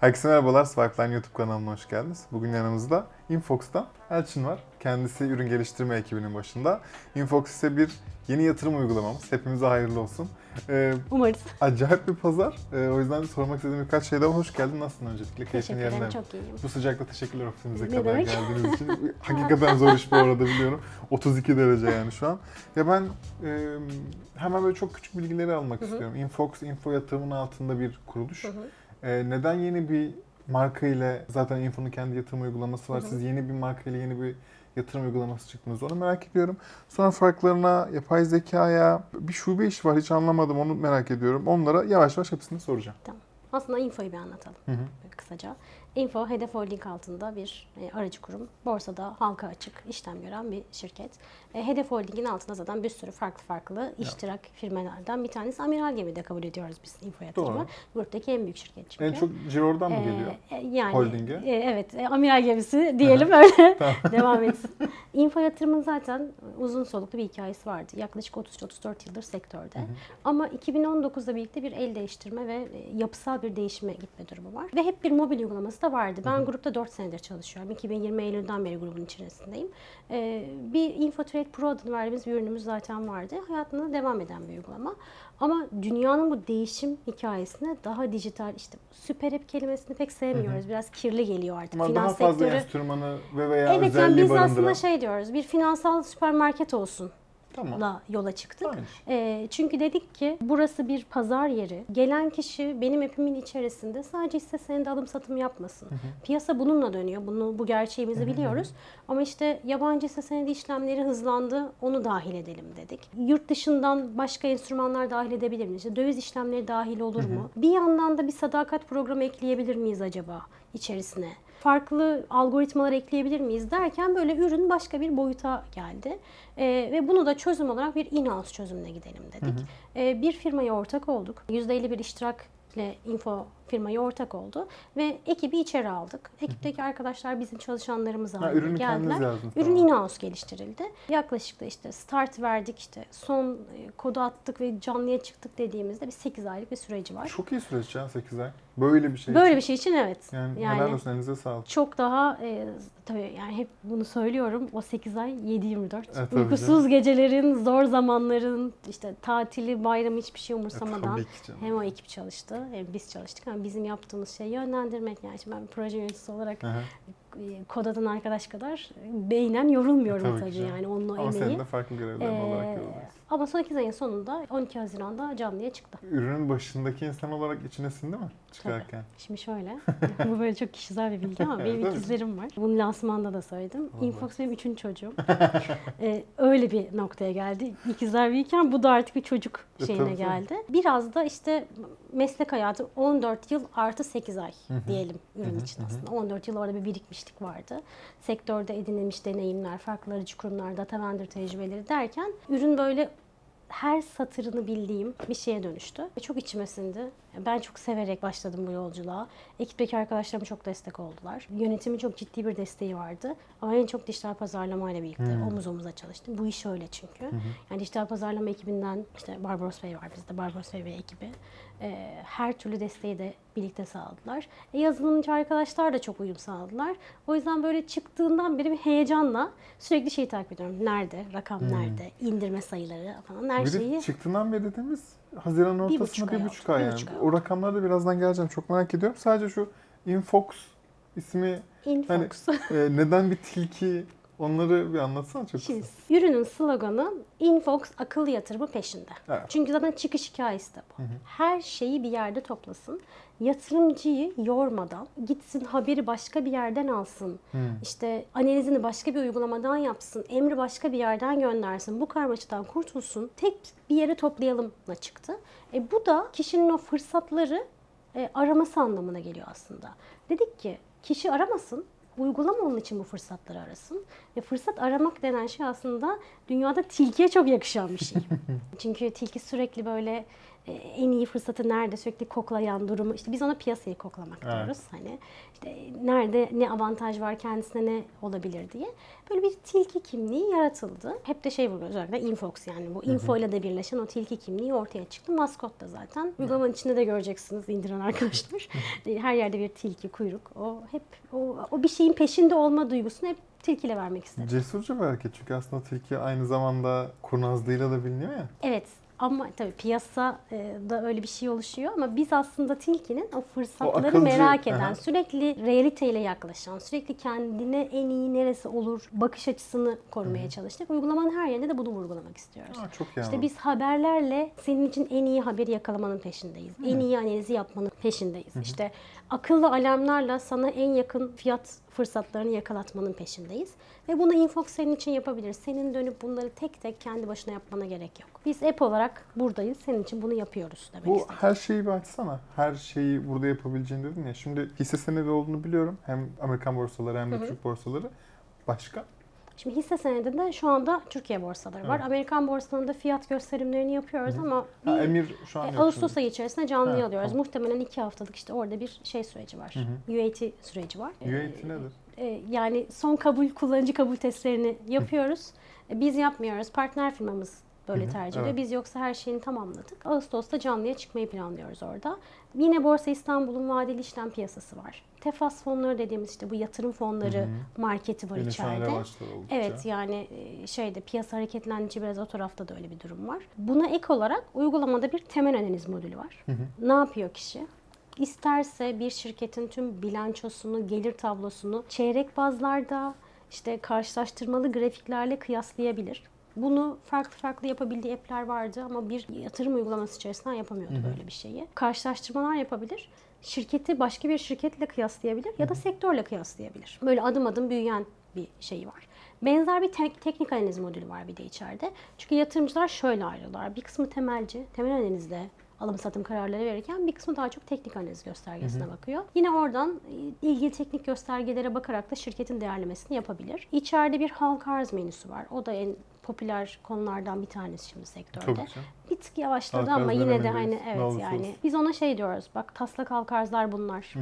Herkese merhabalar, Swipeline YouTube kanalına hoş geldiniz. Bugün yanımızda Infox'tan Elçin var. Kendisi ürün geliştirme ekibinin başında. Infox ise bir yeni yatırım uygulamamız. Hepimize hayırlı olsun. Ee, Umarız. acayip bir pazar. Ee, o yüzden sormak istediğim birkaç şey daha. Hoş geldin. Nasılsın öncelikle? Keyfin Teşekkür yerinde ederim. mi? Çok iyiyim. Bu sıcakta teşekkürler ofisimize Ne kadar demek? geldiğiniz için. Hakikaten zor iş bu arada biliyorum. 32 derece yani şu an. Ya ben e, hemen böyle çok küçük bilgileri almak istiyorum. Infox, info yatırımının altında bir kuruluş. Hı hı. Ee, neden yeni bir marka ile zaten Info'nun kendi yatırım uygulaması var. Hı hı. Siz yeni bir marka ile yeni bir yatırım uygulaması çıktınız. Onu merak ediyorum. Sonra farklarına, yapay zekaya, bir şube iş var hiç anlamadım onu merak ediyorum. Onlara yavaş yavaş hepsini soracağım. Aslında infoyu bir anlatalım Hı hı. kısaca. Info, Hedef Holding altında bir e, aracı kurum. Borsada halka açık işlem gören bir şirket. E, Hedef Holding'in altında zaten bir sürü farklı farklı iştirak firmalardan bir tanesi. Amiral Gemi'de kabul ediyoruz biz info yatırımı. Doğru. Gruptaki en büyük şirket çünkü. En çok ciro oradan mı Ee, geliyor? e, yani, Holding'e? e, evet, e, amiral gemisi diyelim öyle devam etsin. Info yatırımın zaten uzun soluklu bir hikayesi vardı. Yaklaşık 33-34 yıldır sektörde. Hı hı. Ama 2019'da birlikte bir el değiştirme ve e, yapısal bir değişime gitme durumu var. Ve hep bir mobil uygulaması da vardı. Ben grupta 4 senedir çalışıyorum. 2020 Eylül'den beri grubun içerisindeyim. Ee, bir InfoTrade Pro adını verdiğimiz bir ürünümüz zaten vardı. Hayatında devam eden bir uygulama. Ama dünyanın bu değişim hikayesine daha dijital işte süper app kelimesini pek sevmiyoruz. Biraz kirli geliyor artık. Ama daha Finans fazla sektörü. enstrümanı ve veya Evet yani özelliği biz barındıran. aslında şey diyoruz. Bir finansal süpermarket olsun Tamam. la yola çıktık. Ee, çünkü dedik ki burası bir pazar yeri. Gelen kişi benim epimin içerisinde sadece hisse senedi alım satım yapmasın. Piyasa bununla dönüyor. Bunu bu gerçeğimizi biliyoruz. Ama işte yabancı hisse senedi işlemleri hızlandı. Onu dahil edelim dedik. Yurt dışından başka enstrümanlar dahil edebilir miyiz? İşte döviz işlemleri dahil olur mu? Bir yandan da bir sadakat programı ekleyebilir miyiz acaba içerisine? Farklı algoritmalar ekleyebilir miyiz derken böyle ürün başka bir boyuta geldi. Ee, ve bunu da çözüm olarak bir in-house çözümle gidelim dedik. Ee, bir firmaya ortak olduk. %50 bir iştirakle info firmaya ortak oldu ve ekibi içeri aldık. Ekipteki arkadaşlar bizim çalışanlarımız Ha, haline ürünü geldiler. yazdınız. Ürün tamam. in-house geliştirildi. Yaklaşık da işte start verdik işte son e, kodu attık ve canlıya çıktık dediğimizde bir 8 aylık bir süreci var. Çok iyi süreç ya 8 ay. Böyle bir şey Böyle için. bir şey için evet. Yani, Yani- helal olsun elinize sağlık. çok daha e, tabii yani hep bunu söylüyorum. O 8 ay 7-24. E, tabii Uykusuz gecelerin, zor zamanların, işte tatili, bayramı hiçbir şey E, umursamadan tabii canım. hem o ekip çalıştı hem biz çalıştık. Ama bizim yaptığımız şey yönlendirmek. Yani şimdi ben bir proje yöneticisi olarak hı. e, kod atan arkadaş kadar beynen yorulmuyorum Tabii ki tabii, canım. yani onun o Ama emeği. senin de farklı görevlerin Ee, olarak ama son 8 ayın sonunda 12 Haziran'da canlıya çıktı. Ürünün başındaki insan olarak içine sindi mi çıkarken? Şimdi şöyle, bu böyle çok kişisel bir bilgi ama benim ikizlerim var. Bunu lansmanda da söyledim. Allah Infox benim üçüncü çocuğum. Ee, öyle bir noktaya geldi. İkizler büyürken bu da artık bir çocuk E, şeyine tabii, tabii. geldi. Biraz da işte meslek hayatı 14 yıl artı 8 ay diyelim ürün için aslında. 14 yıl orada bir birikmişlik vardı. Sektörde edinilmiş deneyimler, farklı aracı kurumlar, data vendor tecrübeleri derken ürün böyle her satırını bildiğim bir şeye dönüştü. Ve çok içime sindi. Ben çok severek başladım bu yolculuğa. Ekipteki arkadaşlarım çok destek oldular. Yönetimin çok ciddi bir desteği vardı. Ama en çok dijital pazarlamayla birlikte Hmm. omuz omuza çalıştım. Bu iş öyle çünkü. Yani dijital pazarlama ekibinden işte Barbaros Bey var bizde, Barbaros Bey ve ekibi. Ee, her türlü desteği de birlikte sağladılar. E, yazılımcı arkadaşlar da çok uyum sağladılar. O yüzden böyle çıktığından beri bir heyecanla sürekli şeyi takip ediyorum. Nerede? Rakam nerede? İndirme sayıları falan her Hmm. Bir şeyi. çıktığından beri dediğimiz Haziran ortasında buçuk bir ay buçuk ay bir yani. buçuk ay O rakamlara da birazdan geleceğim. Çok merak ediyorum. Sadece şu Infox ismi Infox. hani e, neden bir tilki onları bir anlatsana çok kısa. Şimdi ürünün sloganı Infox akıllı yatırımı peşinde. Evet. Çünkü zaten çıkış hikayesi de bu. Her şeyi bir yerde toplasın. Yatırımcıyı yormadan gitsin haberi başka bir yerden alsın. Hmm. İşte analizini başka bir uygulamadan yapsın. Emri başka bir yerden göndersin. Bu karmaşadan kurtulsun. Tek bir yere toplayalımla çıktı. E, bu da kişinin o fırsatları e, araması anlamına geliyor aslında. Dedik ki kişi aramasın. Uygulama onun için bu fırsatları arasın. Ve fırsat aramak denen şey aslında dünyada tilkiye çok yakışan bir şey. Çünkü tilki sürekli böyle en iyi fırsatı nerede sürekli koklayan durumu işte biz ona piyasayı koklamak Evet. diyoruz. Hani işte nerede ne avantaj var kendisine ne olabilir diye. Böyle bir tilki kimliği yaratıldı. Hep de şey vuruyoruz özellikle Infox yani bu info ile de birleşen o tilki kimliği ortaya çıktı. Maskot da zaten. Uygulamanın içinde de göreceksiniz indiren arkadaşlar. Her yerde bir tilki, kuyruk. O hep o, o bir şeyin peşinde olma duygusunu hep tilkiyle vermek istedim. Cesurca bir hareket çünkü aslında tilki aynı zamanda kurnazlığıyla da biliniyor ya. Evet ama tabii piyasa e, da öyle bir şey oluşuyor ama biz aslında tilkinin o fırsatları akılcı, merak eden, aha. sürekli realiteyle yaklaşan, sürekli kendine en iyi neresi olur bakış açısını korumaya çalıştık. Uygulamanın her yerinde de bunu vurgulamak istiyoruz. Aa, çok İşte biz haberlerle senin için en iyi haberi yakalamanın peşindeyiz. En iyi analizi yapmanın peşindeyiz. İşte akıllı alarmlarla sana en yakın fiyat fırsatlarını yakalatmanın peşindeyiz. Ve bunu Infox senin için yapabilir. Senin dönüp bunları tek tek kendi başına yapmana gerek yok. Biz app olarak buradayız. Senin için bunu yapıyoruz demek Bu istedim. her şeyi bir açsana. Her şeyi burada yapabileceğini dedin ya. Şimdi hisse senedi olduğunu biliyorum. Hem Amerikan borsaları hem de Türk borsaları. Başka? Şimdi hisse senedinde şu anda Türkiye borsaları var. Evet. Amerikan borsalarında fiyat gösterimlerini yapıyoruz ama bir Ha, Emir şu an E, Ağustos ayı içerisinde canlıya Ha, alıyoruz. tamam. Muhtemelen iki haftalık işte orada bir şey süreci var. UAT süreci var. UAT nedir? E, yani son kabul, kullanıcı kabul testlerini yapıyoruz. E, Biz yapmıyoruz. Partner firmamız böyle tercih ediyor. evet. Biz yoksa her şeyini tamamladık. Ağustos'ta canlıya çıkmayı planlıyoruz orada. Yine Borsa İstanbul'un vadeli işlem piyasası var. Tefas fonları dediğimiz işte bu yatırım fonları marketi var an içeride. Evet yani e, şeyde piyasa hareketlendikçe biraz o tarafta da öyle bir durum var. Buna ek olarak uygulamada bir temel analiz modülü var. Ne yapıyor kişi? İsterse bir şirketin tüm bilançosunu, gelir tablosunu çeyrek bazlarda işte karşılaştırmalı grafiklerle kıyaslayabilir. Bunu farklı farklı yapabildiği app'ler vardı ama bir yatırım uygulaması içerisinden yapamıyordu böyle bir şeyi. Karşılaştırmalar yapabilir. Şirketi başka bir şirketle kıyaslayabilir ya da sektörle kıyaslayabilir. Böyle adım adım büyüyen bir şey var. Benzer bir tek- teknik analiz modülü var bir de içeride. Çünkü yatırımcılar şöyle ayrılıyorlar. Bir kısmı temelci, temel analizde alım satım kararları verirken bir kısmı daha çok teknik analiz göstergesine bakıyor. Yine oradan e, ilgili teknik göstergelere bakarak da şirketin değerlemesini yapabilir. İçeride bir halka arz menüsü var. O da en popüler konulardan bir tanesi şimdi sektörde. Tabii ki. Bir tık yavaşladı Halka ama yine de hani evet yani biz ona şey diyoruz. Bak taslak halka arzlar bunlar.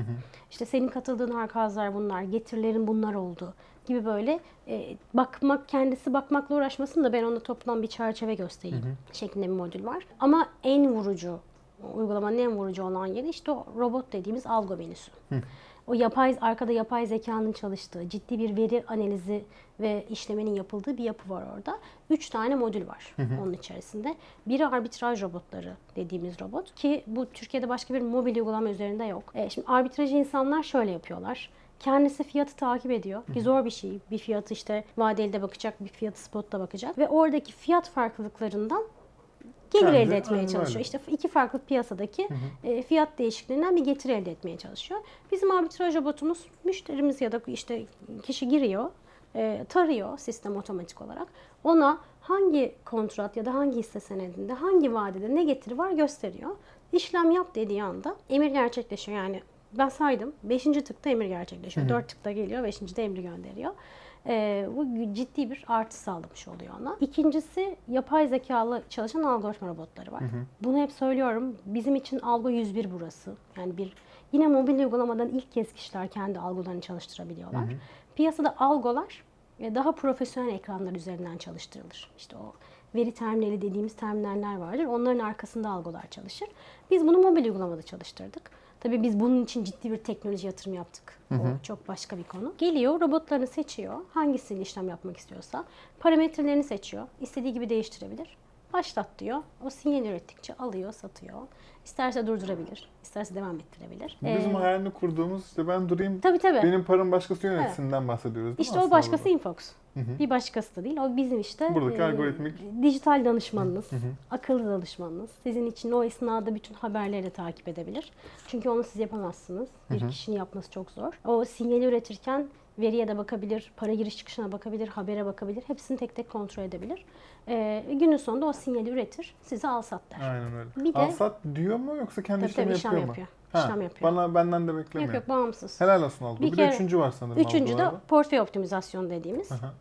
İşte senin katıldığın halka arzlar bunlar. Getirilerin bunlar oldu gibi böyle e, bakmak kendisi bakmakla uğraşmasın da ben ona toplam bir çerçeve göstereyim şeklinde bir modül var. Ama en vurucu uygulamanın en vurucu olan yeri işte o robot dediğimiz algo menüsü. O yapay arkada yapay zekanın çalıştığı, ciddi bir veri analizi ve işlemenin yapıldığı bir yapı var orada. Üç tane modül var onun içerisinde. Biri arbitraj robotları dediğimiz robot ki bu Türkiye'de başka bir mobil uygulama üzerinde yok. E, şimdi arbitrajı insanlar şöyle yapıyorlar. Kendisi fiyatı takip ediyor. Ki zor bir şey. Bir fiyatı işte vadeli de bakacak, bir fiyatı spotta bakacak. Ve oradaki fiyat farklılıklarından gelir Kendi, elde etmeye aynen çalışıyor. öyle. İşte iki farklı piyasadaki e, fiyat değişikliğinden bir getiri elde etmeye çalışıyor. Bizim arbitraj robotumuz müşterimiz ya da işte kişi giriyor, e, tarıyor sistem otomatik olarak. Ona hangi kontrat ya da hangi hisse senedinde, hangi vadede ne getiri var gösteriyor. İşlem yap dediği anda emir gerçekleşiyor. Yani ben saydım. Beşinci tıkta emir gerçekleşiyor. Dört tıkta geliyor. Beşinci de emri gönderiyor. Ee, bu ciddi bir artı sağlamış oluyor ona. İkincisi yapay zekalı çalışan algoritma robotları var. Bunu hep söylüyorum. Bizim için algo 101 burası. Yani bir yine mobil uygulamadan ilk kez kişiler kendi algolarını çalıştırabiliyorlar. Piyasada algolar e, daha profesyonel ekranlar üzerinden çalıştırılır. İşte o veri terminali dediğimiz terminaller vardır. Onların arkasında algolar çalışır. Biz bunu mobil uygulamada çalıştırdık. Tabii biz bunun için ciddi bir teknoloji yatırım yaptık. O çok başka bir konu. Geliyor, robotlarını seçiyor. Hangisini işlem yapmak istiyorsa. Parametrelerini seçiyor. İstediği gibi değiştirebilir. Başlat diyor. O sinyal ürettikçe alıyor, satıyor. İsterse durdurabilir, isterse devam ettirebilir. Bu Bizim Ee, hayalini kurduğumuz işte ben durayım tabii tabii. benim param başkası yönetisinden bahsediyoruz değil mi İşte o aslında başkası burada? Infox. Bir başkası da değil. O bizim işte Buradaki e, algoritmik- dijital danışmanınız, akıllı danışmanınız. Sizin için o esnada bütün haberleri de takip edebilir. Çünkü onu siz yapamazsınız. Bir kişinin yapması çok zor. O sinyali üretirken veriye de bakabilir, para giriş çıkışına bakabilir, habere bakabilir. Hepsini tek tek kontrol edebilir. E, günün sonunda o sinyali üretir, size al sat der. Aynen öyle. Bir de- Alsat diyor mu yoksa kendi Tabii işlemi tabii işlem yapıyor yapıyor. mu? Ha, İşlem yapıyor. Bana benden de beklemiyor. Yok yok bağımsız. Helal olsun Algo. Bir Bir, kere- de üçüncü var sanırım Üçüncü de portföy optimizasyonu dediğimiz. Aha.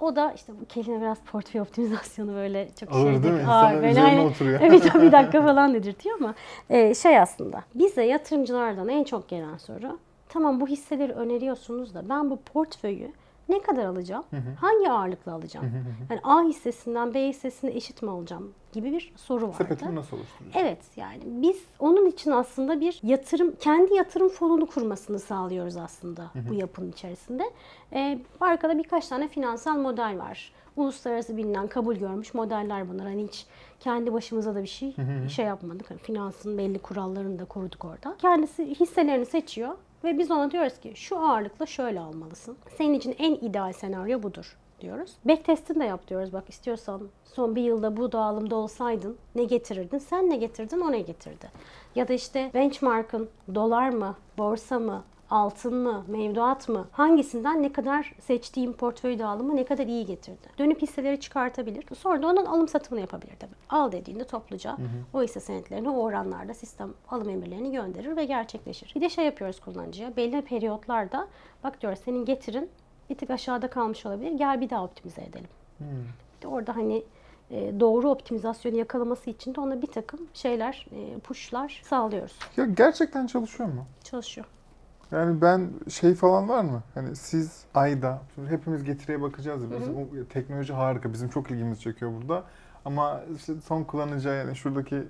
O da işte bu kelime biraz portföy optimizasyonu böyle çok Ağır şeydir. değil mi? Ağır, böyle hani- oturuyor. Evet bir dakika falan dedirtiyor ama e, şey aslında bize yatırımcılardan en çok gelen soru tamam bu hisseleri öneriyorsunuz da ben bu portföyü ne kadar alacağım? Hangi ağırlıkla alacağım? Yani A hissesinden B hissesine eşit mi alacağım gibi bir soru vardı. Sepetini nasıl oluşturuyorsun? Evet yani biz onun için aslında bir yatırım, kendi yatırım fonunu kurmasını sağlıyoruz aslında bu yapının içerisinde. Ee, arkada birkaç tane finansal model var. Uluslararası bilinen, kabul görmüş modeller bunlar. Hani hiç kendi başımıza da bir şey şey yapmadık. Hani finansın belli kurallarını da koruduk orada. Kendisi hisselerini seçiyor ve biz ona diyoruz ki şu ağırlıkla şöyle almalısın. Senin için en ideal senaryo budur diyoruz. Backtest'ini de yap diyoruz. Bak istiyorsan son bir yılda bu dağılımda olsaydın ne getirirdin? Sen ne getirdin o ne getirdi? Ya da işte benchmark'ın dolar mı, borsa mı, altın mı, mevduat mı? Hangisinden ne kadar seçtiğim portföy dağılımı ne kadar iyi getirdi? Dönüp hisseleri çıkartabilir. Sonra da onun alım satımını yapabilir tabii. Al dediğinde topluca o hisse senetlerini o oranlarda sistem alım emirlerini gönderir ve gerçekleşir. Bir de şey yapıyoruz kullanıcıya. Belli periyotlarda bak diyoruz senin getirin bir tık aşağıda kalmış olabilir. Gel bir daha optimize edelim. Bir de orada hani e, doğru optimizasyonu yakalaması için de ona bir takım şeyler, e, pushlar sağlıyoruz. Ya gerçekten çalışıyor mu? Çalışıyor. Yani ben şey falan var mı? Hani siz ayda, şimdi hepimiz getiriye bakacağız ya. Bizim o teknoloji harika. Bizim çok ilgimizi çekiyor burada. Ama işte son kullanıcı yani şuradaki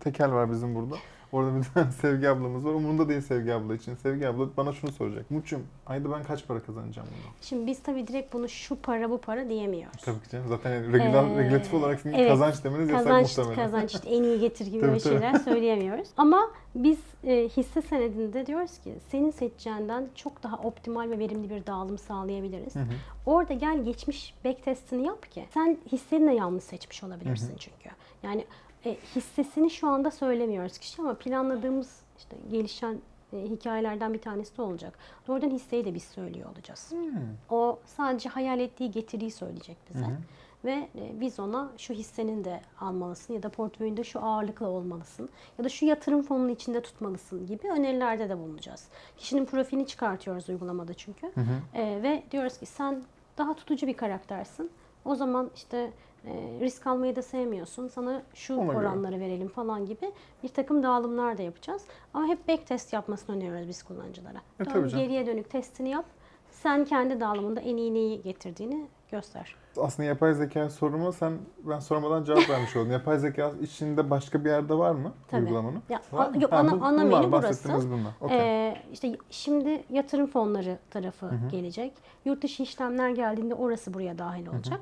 tekel var bizim burada. Orada bir tane Sevgi ablamız var. Umurunda değil Sevgi abla için. Sevgi abla bana şunu soracak. Muçum ayda ben kaç para kazanacağım bundan? Şimdi biz tabii direkt bunu şu para bu para diyemiyoruz. Tabii ki canım. Zaten yani regüla, Ee, regülatif olarak sizin evet. kazanç demeniz yasak Kazanç, muhtemelen. kazanç en iyi getir gibi Tabii, böyle tabii. şeyler söyleyemiyoruz. Ama biz e, hisse senedinde diyoruz ki senin seçeceğinden çok daha optimal ve verimli bir dağılım sağlayabiliriz. Orada gel geçmiş backtestini yap ki sen hisseni de yanlış seçmiş olabilirsin çünkü. Yani e, hissesini şu anda söylemiyoruz kişi ama planladığımız işte gelişen e, hikayelerden bir tanesi de olacak. Doğrudan hisseyi de biz söylüyor olacağız. O sadece hayal ettiği getiriyi söyleyecek bize. Ve e, biz ona şu hissenin de almalısın ya da portföyünde şu ağırlıkla olmalısın ya da şu yatırım fonunun içinde tutmalısın gibi önerilerde de bulunacağız. Kişinin profilini çıkartıyoruz uygulamada çünkü. E, ve diyoruz ki sen daha tutucu bir karaktersin. O zaman işte e, risk almayı da sevmiyorsun. Sana şu Ona göre. oranları verelim falan gibi bir takım dağılımlar da yapacağız. Ama hep back test yapmasını öneriyoruz biz kullanıcılara. E, Dön geriye dönük testini yap. Sen kendi dağılımında en iyi neyi getirdiğini göster. Aslında yapay zeka sorumu sen ben sormadan cevap vermiş oldun. Yapay zeka içinde başka bir yerde var mı Tabii. uygulamanın? Ya, Var yok, Ha, ana- bu- ana menü burası. bunlar. Okey. Ee, işte şimdi yatırım fonları tarafı gelecek. Yurt dışı işlemler geldiğinde orası buraya dahil olacak.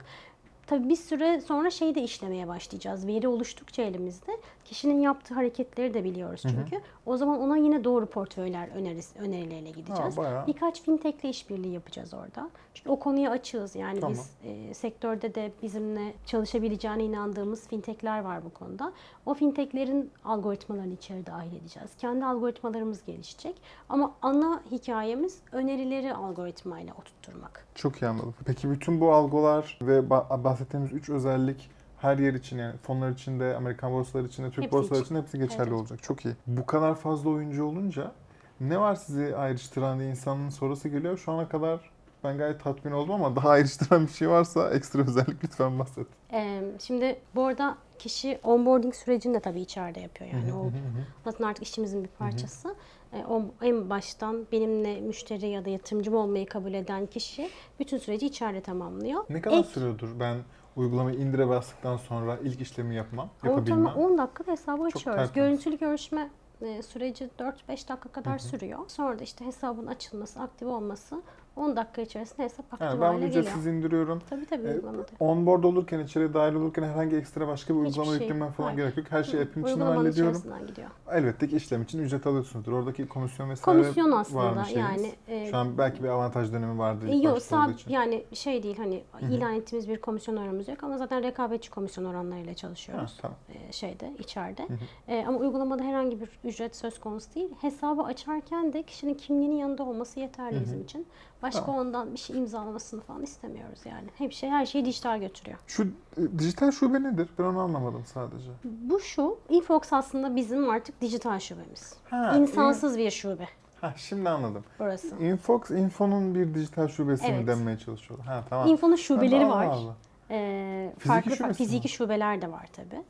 Tabii bir süre sonra şeyi de işlemeye başlayacağız. Veri oluştukça elimizde kişinin yaptığı hareketleri de biliyoruz çünkü. O zaman ona yine doğru portföyler önerisi, önerileriyle gideceğiz. Ha, bayağı. Birkaç fintechle işbirliği yapacağız orada. Çünkü o konuya açığız. Yani Tamam. biz e, sektörde de bizimle çalışabileceğine inandığımız fintechler var bu konuda. O fintechlerin algoritmalarını içeri dahil edeceğiz. Kendi algoritmalarımız gelişecek. Ama ana hikayemiz önerileri algoritmayla oturtturmak. Çok iyi anladım. Peki bütün bu algolar ve ba- bahsettiğimiz üç özellik her yer için yani fonlar için de, Amerikan borsaları için de, Türk Hepsi borsaları için. için hepsi geçerli Evet. olacak. Çok iyi. Bu kadar fazla oyuncu olunca ne var sizi ayrıştıran diye insanın sorusu geliyor. Şu ana kadar ben gayet tatmin oldum ama daha ayrıştıran bir şey varsa ekstra özellik lütfen bahset. Ee, şimdi bu arada kişi onboarding sürecini de tabii içeride yapıyor. Yani o zaten artık işimizin bir parçası. Ee, o en baştan benimle müşteri ya da yatırımcım olmayı kabul eden kişi bütün süreci içeride tamamlıyor. Ne kadar Ek- sürüyordur ben uygulamayı indire bastıktan sonra ilk işlemi yapmam, yapabilmem? Ortalama 10 dakikada hesabı Çok açıyoruz. tertemiz. Görüntülü görüşme e, süreci 4-5 dakika kadar sürüyor. Sonra da işte hesabın açılması, aktif olması 10 dakika içerisinde hesap aktif Yani ben hale bunu geliyor. ücretsiz indiriyorum. Tabii tabii E, uygulamada. Onboard olurken, içeri dahil olurken herhangi ekstra başka bir Hiçbir uygulama şey, yüklemem falan hayır. gerek yok. Her şeyi app'in içinden Uygulamanın hallediyorum. içerisinden gidiyor. Elbette ki işlem için ücret alıyorsunuzdur. Oradaki komisyon vesaire Komisyon aslında yani. e, Şu an belki bir avantaj dönemi vardı ilk Yok sab yani şey değil hani ilan ettiğimiz bir komisyon oranımız yok ama zaten rekabetçi komisyon oranlarıyla Ha, çalışıyoruz. tamam. e, şeyde içeride. E, ama uygulamada herhangi bir ücret söz konusu değil. Hesabı açarken de kişinin kimliğinin yanında olması yeterli bizim için. Başka Tamam. ondan bir şey imzalamasını falan istemiyoruz yani. Hep şey her şeyi dijital götürüyor. Şu e, dijital şube nedir? Ben onu anlamadım sadece. Bu şu, Infox aslında bizim artık dijital şubemiz. Ha, İnsansız bir şube. Ha şimdi anladım. burası. Infox, Info'nun bir dijital şubesi mi Evet. denmeye çalışıyorlar? Ha tamam. Info'nun şubeleri Allah var. Allah. Ee, Fiziki farklı şubesi mi? fiziki şubeler de var tabi.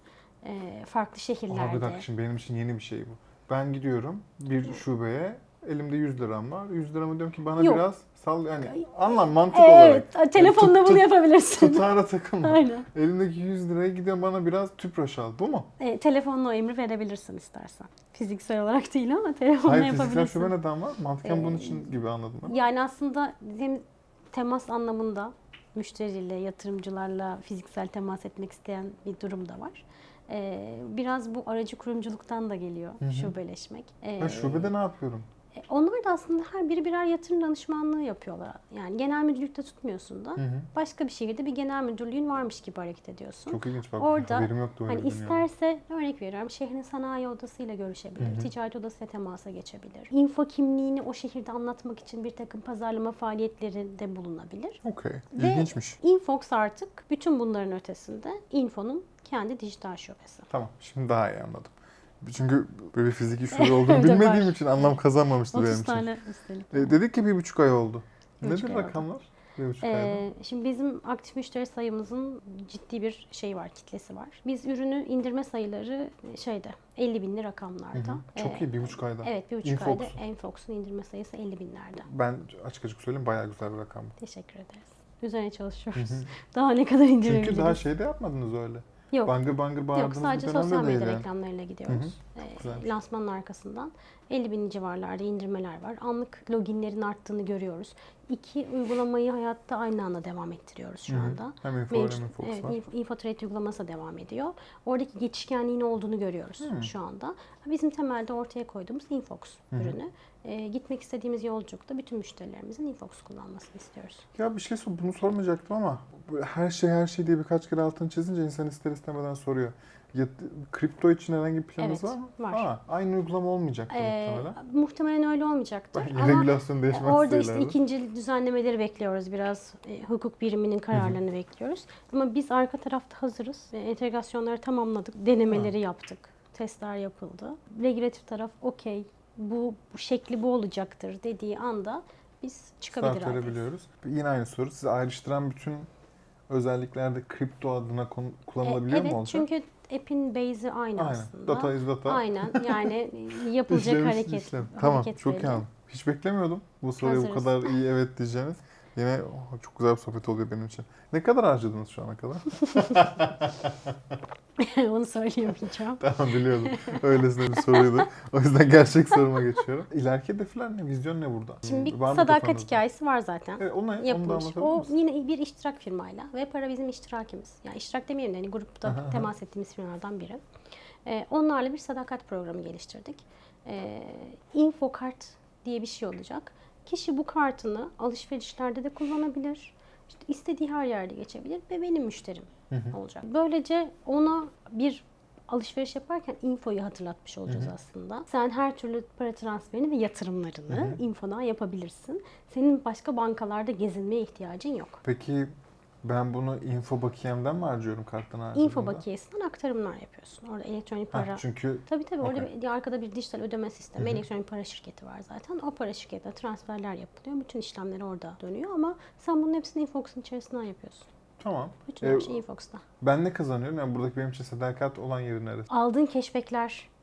farklı Aa, şehirlerde. bir dakika şimdi benim için yeni bir şey bu. Ben gidiyorum bir şubeye elimde 100 liram var. 100 liramı diyorum ki bana Yok. biraz sal yani anlam mantık olarak. Evet, telefonda tut- bunu yapabilirsin. Tutara takılma. Aynen. Elimdeki 100 liraya gidiyorum bana biraz tüpraş al. Bu mu? E, telefonla o emri verebilirsin istersen. Fiziksel olarak değil ama telefonla Hayır fiziksel yapabilirsin. şube neden var? Mantıken bunun Ee, için gibi anladım ben. Yani aslında hem temas anlamında müşteriyle, yatırımcılarla fiziksel temas etmek isteyen bir durum da var. Ee, biraz bu aracı kurumculuktan da geliyor Hı hı. şubeleşmek. Ee, Ben şubede ne yapıyorum? E, onlar da aslında her biri birer yatırım danışmanlığı yapıyorlar. Yani genel müdürlükte tutmuyorsun da Hı hı. başka bir şehirde bir genel müdürlüğün varmış gibi hareket ediyorsun. Çok ilginç bak. Orada haberim yoktu Hani isterse örnek veriyorum şehrin sanayi odasıyla görüşebilir, Hı hı. ticaret odasıyla temasa geçebilir. Info kimliğini o şehirde anlatmak için bir takım pazarlama faaliyetlerinde bulunabilir. Okey. Ve- İlginçmiş. Infox artık bütün bunların ötesinde Info'nun kendi dijital şubesi. Tamam. Şimdi daha iyi anladım. Çünkü böyle fiziki şube olduğunu bilmediğim için anlam kazanmamıştı benim 30 için. tane üstelik. E, dedik ki bir buçuk ay oldu. Bir buçuk Nedir oldu. rakamlar? Bir ayda. Ee, şimdi bizim aktif müşteri sayımızın ciddi bir şey var, kitlesi var. Biz ürünü indirme sayıları şeyde 50 binli Hı rakamlarda. hı. Çok Ee, iyi bir buçuk ayda. Evet bir buçuk Infox. ayda Enfox'un indirme sayısı 50 binlerde. Ben açık açık söyleyeyim bayağı güzel bir rakam. Teşekkür ederiz. Üzerine çalışıyoruz. Hı hı. Daha ne kadar indirebiliriz? Çünkü daha şey de yapmadınız öyle. Yok. Bangır bangır Yok bağırdığınız sadece bir dönemde sosyal değil medya yani. reklamlarıyla gidiyoruz. Ee, güzelmiş. lansmanın arkasından 50 bin civarlarda indirmeler var. Anlık loginlerin arttığını görüyoruz. İki uygulamayı hayatta aynı anda devam ettiriyoruz şu Hı hı. anda. Hem info hem evet, var. Inf- InfoTrade uygulaması da devam ediyor. Oradaki geçişkenliğin olduğunu görüyoruz Hmm. şu anda. Bizim temelde ortaya koyduğumuz Infox Hı hı. ürünü. Ee, gitmek istediğimiz yolculukta bütün müşterilerimizin Infox kullanmasını istiyoruz. Ya bir şey sor, bunu sormayacaktım ama her şey her şey diye birkaç kere altını çizince insan ister istemeden soruyor. Ya, kripto için herhangi bir planınız Evet, var mı? var. Aa, aynı uygulama olmayacak Ee, muhtemelen. muhtemelen öyle olmayacaktır. Ama regülasyon değişmez Orada işte ileride. ikinci düzenlemeleri bekliyoruz biraz. E, hukuk biriminin kararlarını bekliyoruz. Ama biz arka tarafta hazırız. E, entegrasyonları tamamladık. Denemeleri yaptık. Testler yapıldı. Regülatif taraf okey bu, bu şekli bu olacaktır dediği anda biz çıkabilir Start verebiliyoruz. Yine aynı soru. Sizi ayrıştıran bütün özelliklerde kripto adına kon- E, kullanılabiliyor evet mu olacak? çünkü app'in base'i aynı, Aynen. aslında. Data is data. Aynen yani yapılacak İşlemiş hareket. işlem. Tamam çok iyi. Hiç beklemiyordum bu soruya bu kadar iyi evet diyeceğini. Yine oh, çok güzel bir sohbet oluyor benim için. Ne kadar harcadınız şu ana kadar? Onu söyleyemeyeceğim. tamam biliyordum. Öylesine bir soruydu. O yüzden gerçek soruma geçiyorum. İleriki hedefler ne? Vizyon ne burada? Şimdi bir Var sadakat hikayesi var zaten. Evet, onu, onu da yapılmış. O misin? yine bir iştirak firmayla ve para bizim iştirakimiz. Yani iştirak demeyelim de hani grupta Aha, aha. temas ettiğimiz firmalardan biri. Ee, onlarla bir sadakat programı geliştirdik. Ee, Infokart diye bir şey olacak. Kişi bu kartını alışverişlerde de kullanabilir. İşte istediği her yerde geçebilir ve benim müşterim Hı hı. olacak. Böylece ona bir alışveriş yaparken infoyu hatırlatmış olacağız Hı hı. aslında. Sen her türlü para transferini ve yatırımlarını Hı hı. infodan yapabilirsin. Senin başka bankalarda gezinmeye ihtiyacın yok. Peki ben bunu info bakiyemden mi harcıyorum karttan harcadığımda? Info bakiyesinden aktarımlar yapıyorsun. Orada elektronik Ha, para. çünkü Tabii tabii orada Okey. bir, arkada bir dijital ödeme sistemi, Hı hı. elektronik para şirketi var zaten. O para şirketine transferler yapılıyor. Bütün işlemler orada dönüyor ama sen bunun hepsini Infox'un içerisinden yapıyorsun. tamam. Bütün Ee, her şey Infox'ta. Ben ne kazanıyorum? Yani buradaki benim için sadakat olan yeri neresi? Aldığın keşbekler Hah.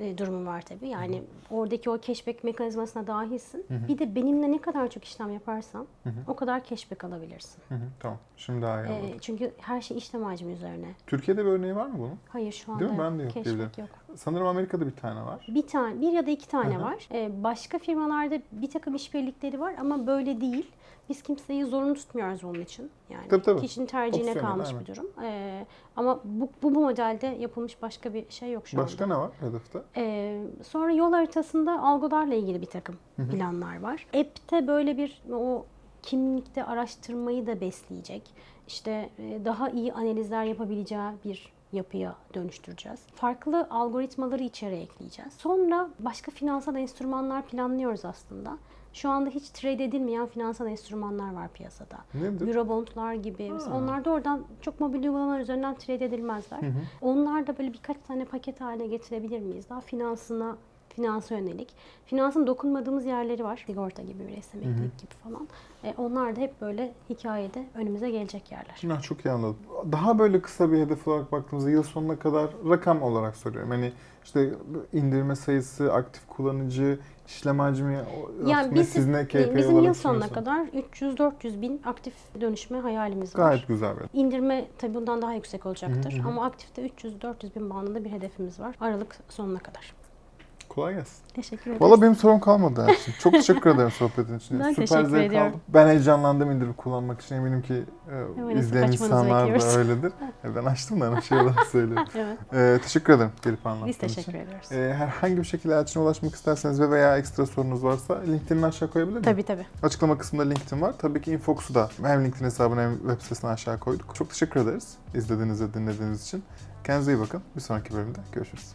E, durumu var tabii. Yani oradaki o keşbek mekanizmasına dahilsin. Hı hı. Bir de benimle ne kadar çok işlem yaparsan Hı hı. o kadar keşbek alabilirsin. Hı hı, tamam. Şimdi daha iyi E, anladım. çünkü her şey işlem hacmi üzerine. Türkiye'de bir örneği var mı bunun? Hayır şu anda Değil mi? Ben de yok diyebilirim. yok. Sanırım Amerika'da bir tane var. Bir tane, bir ya da iki tane hı. var. E, başka firmalarda bir takım işbirlikleri var ama böyle değil. Biz kimseyi zorunlu tutmuyoruz onun için. Yani Tabii, tabii. kişinin tercihine Opsiyonel, kalmış aynen. bir durum. E, ama bu, bu, modelde yapılmış başka bir şey yok şu anda. Başka ne var hedefte? Ee, sonra yol haritasında algolarla ilgili bir takım Hı hı. planlar var. App'te böyle bir o kimlikte araştırmayı da besleyecek. İşte e, daha iyi analizler yapabileceği bir yapıya dönüştüreceğiz. Farklı algoritmaları içeri ekleyeceğiz. Sonra başka finansal enstrümanlar planlıyoruz aslında. Şu anda hiç trade edilmeyen finansal enstrümanlar var piyasada. Nedir? Eurobondlar gibi. Ha. Onlar da oradan çok mobil uygulamalar üzerinden trade edilmezler. Hı hı. Onlar da böyle birkaç tane paket haline getirebilir miyiz? Daha finansına finansa yönelik. Finansın dokunmadığımız yerleri var. Sigorta gibi, üretim, emeklilik gibi falan. E, onlar da hep böyle hikayede önümüze gelecek yerler. Ya çok iyi anladım. Daha böyle kısa bir hedef olarak baktığımızda yıl sonuna kadar rakam olarak soruyorum. Hani işte indirme sayısı, aktif kullanıcı, işlem hacmi, Yani biz, siz ne KPI bizim yıl sonuna kadar 300-400 bin aktif dönüşme hayalimiz var. Gayet güzel bir. İndirme tabii bundan daha yüksek olacaktır. Hı hı. Ama aktifte 300-400 bin bandında bir hedefimiz var. Aralık sonuna kadar. Kolay gelsin. Teşekkür ederim. Valla benim sorum kalmadı Erçin. Çok teşekkür ederim sohbetin için. Ben Süper teşekkür zevk ediyorum. aldım. Ben heyecanlandım indirip kullanmak için. Eminim ki e, izleyen insanlar da öyledir. E, ben açtım da bir şey olarak söyleyeyim. Evet, E, teşekkür ederim gelip anlattığın biz için. teşekkür ediyoruz. E, herhangi bir şekilde Elçin'e ulaşmak isterseniz ve veya ekstra sorunuz varsa LinkedIn'ini aşağı koyabilir miyim? Tabii tabii. Açıklama kısmında LinkedIn var. Tabii ki Infox'u da hem LinkedIn hesabını hem web sitesini aşağı koyduk. Çok teşekkür ederiz izlediğiniz ve dinlediğiniz için. Kendinize iyi bakın. Bir sonraki bölümde görüşürüz.